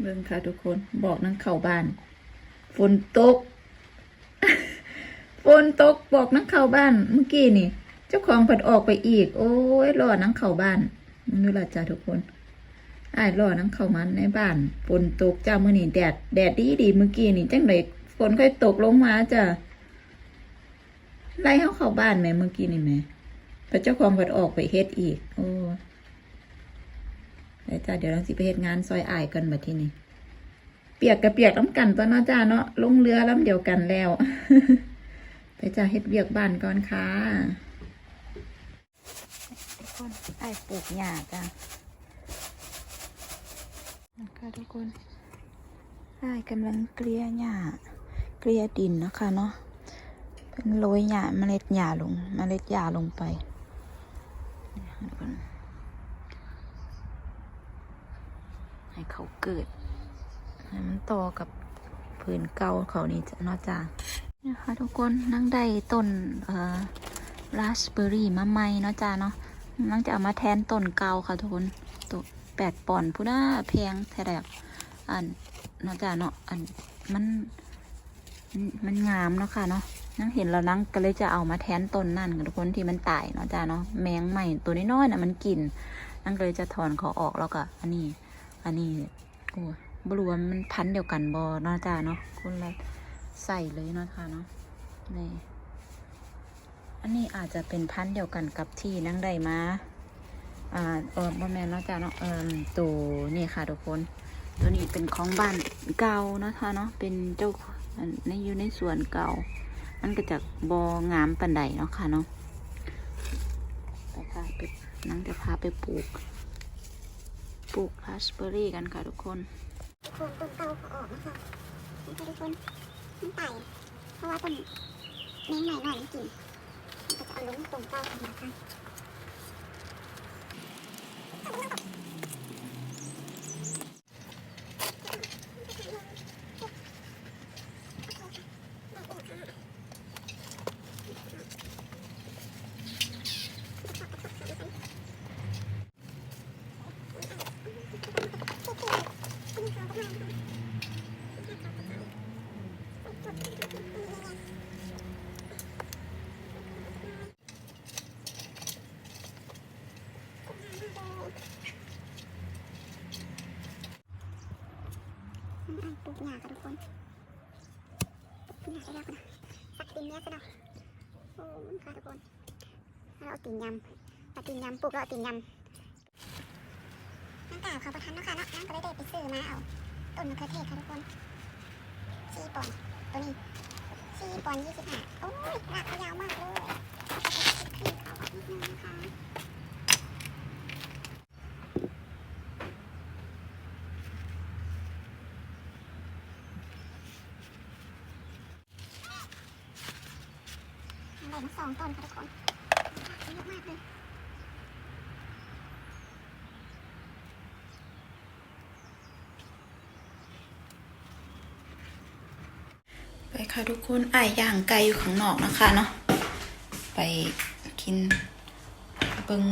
เบิ่งค่ะทุกคนบอกนั่งเข้าบ้าน ฝนตก ฝนตกบอกนั่งเข้าบ้าน เมื่อกี้นี่ เจ้าของผัดออกไปอีก โอ้ยรอนั่งเข้าบ้านนี่ละจ้าทุกคนอ้ายรอนั่งเข้ามันในบ้าน ฝนตกจ้ามื่อนี่แดดแดดดีดีเมื่อกี้นี่จังเลยฝนค่อยตกลงมาจ้าไล่เขาเข้าบ้านไหมเมื่อกี้นี่ไหมพระเจ้าของผัดออกไปเฮ็ดอีก โอ้ เดี๋ยวจ้าเดี๋ยวเราสิไปเฮ็ดงานซอยอ้ายกันบัดที่นี้เปียกกับเปียกน้ำกันตัวเนาะจ้าเนาะลงเรือลำเดียวกันแล้ว ไปจ้าเฮ็ดเวียกบ้านก่อนค่ะทุกคนไอ้ปลูกหญ้าจ้านะคะทุกคนไอ้กำลังเกลี่ยหญ้าเกลี่ยดินนะคะเนาะเป็นโรยหญ้าเมล็ดหญ้าลงเมล็ดหญ้าลงไปนี่ค่ะทุกคน ให้เขาเกิด ให้มันโตกับผืนเก่าเขานี่จะนอกจากนี่ค่ะทุกคนนั่งได้ต้นเอ่อราสเบอร์รี่มาใหม่เนาะจ้าเนาะนั่งจะเอามาแทนต้นเก่าค่ะทุกคนตัวแปดปอนผู้น่าแพงแท้แบบอันเนาะจ้าเนาะอันมันมันงามเนาะค่ะเนาะนั่งเห็นแล้วนั่งก็เลยจะเอามาแทนต้นนั่นค่ะทุกคนที่มันตายเนาะจ้าเนาะแมงใหม่ตัวน้อยๆน่ะมันกินนั่งเลยจะถอนเขาออกแล้วก็อันนี้ อันนี้โอ้ยบรวามันพันเดียวกันบอนาะจ้าเนาะคนละใส่เลยเนาะค่ะเนาะนี่อันนี้อาจจะเป็นพันเดียวกันกับที่นั่งได้มาอ่าเออบอแมนเนาะจ้าเนาะเออตัวนี่ค่ะทุกคน ตัวนี้เป็นของบ้านเก่าเนาะค่ะเนาะเป็นเจ้าในอยู่ในสวนเก่า มันก็จะบองามปันใดเนาะค่ะเนาะไปค่ะไปนั่งจะพาไปปลูก ปลูกราสเบอร์รี่กันค่ะทุกคนโคนต้นเก้าออกนะคะมันจะทุกคนมันไต่เพราะว่าต้นแมงใหม่หน่อยมันกินมันก็จะเอาลงตรงเก้าของมันค่ะ ปลูกหญ้าค่ะทุกคนปลูกหญ้าใช่แล้วกันะสักตีนเนี้ยซะหน่อยโอ้มันค่ะทุกคนแล้วเราเอาตีนยำเอาตีนยำปลูกแล้วเอาตีนยำนั่งกล่าวเขาประทันเนาะค่ะเนาะนั่งก็เลยได้ไปซื้อมาเอา ต้นมะเขือเทศค่ะทุกคนสี่ปอน ตัวนี้สี่ปอนยี่สิบห้าโอ้ยรากเขายาวมากเลยคลี่เขาออกนิดนึงนะคะได้มาสองต้นค่ะทุกคนเยอะมากเลย ไปค่ะทุกคนอ้ายย่างไก่อยู่ข้างนอกนะคะเนาะไปกินเบิง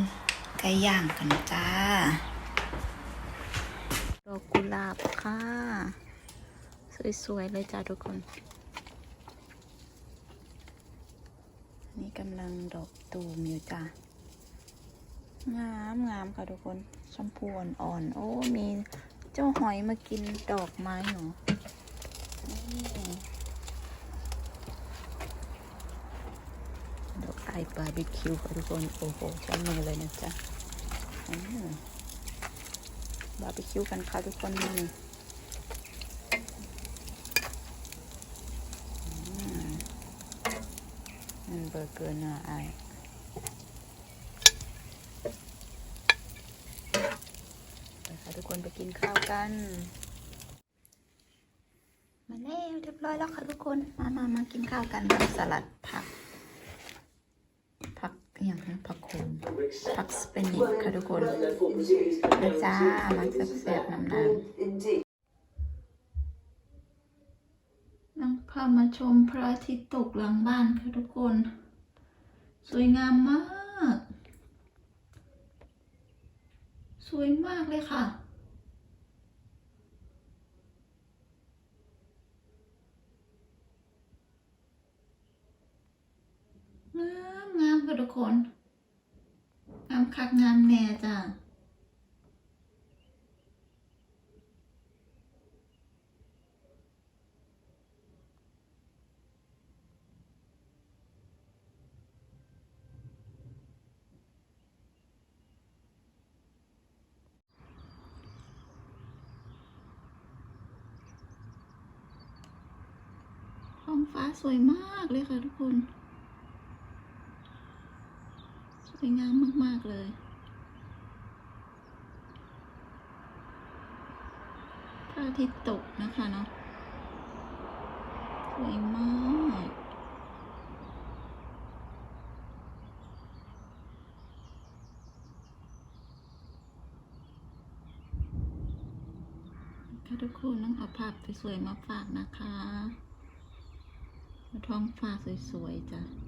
ไก่ย่างกันจ้าดอกกุหลาบค่ะ สวยๆเลยจ้าทุกคน นี่กำลังดอกตูมอยู่จ้างามงามค่ะทุกคนชมพูอ่อนๆโอ้ มีเจ้าหอยมากินดอกไม้เหนี่ ดอกไอบาร์บีคิวค่ะทุกคน โอ้โหใช้มือเลยนะจ๊ะบาร์บีคิวกันค่ะทุกคนนี่อืมมันเบอร์เกอร์นื้อไอายไปค่ะทุกคนไปกินข้าวกัน มาแล้วเรียบร้อยแล้วค่ะทุกคน มามามากินข้าวกันสลัดผัก ผักอหย่างนะผักโขมผักสเปนิชค่ะทุกคนเด้อจ้ามาแซ่บๆน้ำน้ำนั่งพามาชมพระอาทิตย์ตกหลังบ้านค่ะทุกคน สวยงามมาก สวยมากเลยค่ะ ค่ะทุกคนงามคักงามแน่จ้ะท้องฟ้าสวยมากเลยค่ะทุกคน สวยงามมาก ๆ เลย พระอาทิตย์ตกนะคะเนาะ สวยมากค่ะทุกคนต้องเอาภาพสวยๆมาฝากนะคะ ท้องฟ้าสวยๆจ้ะ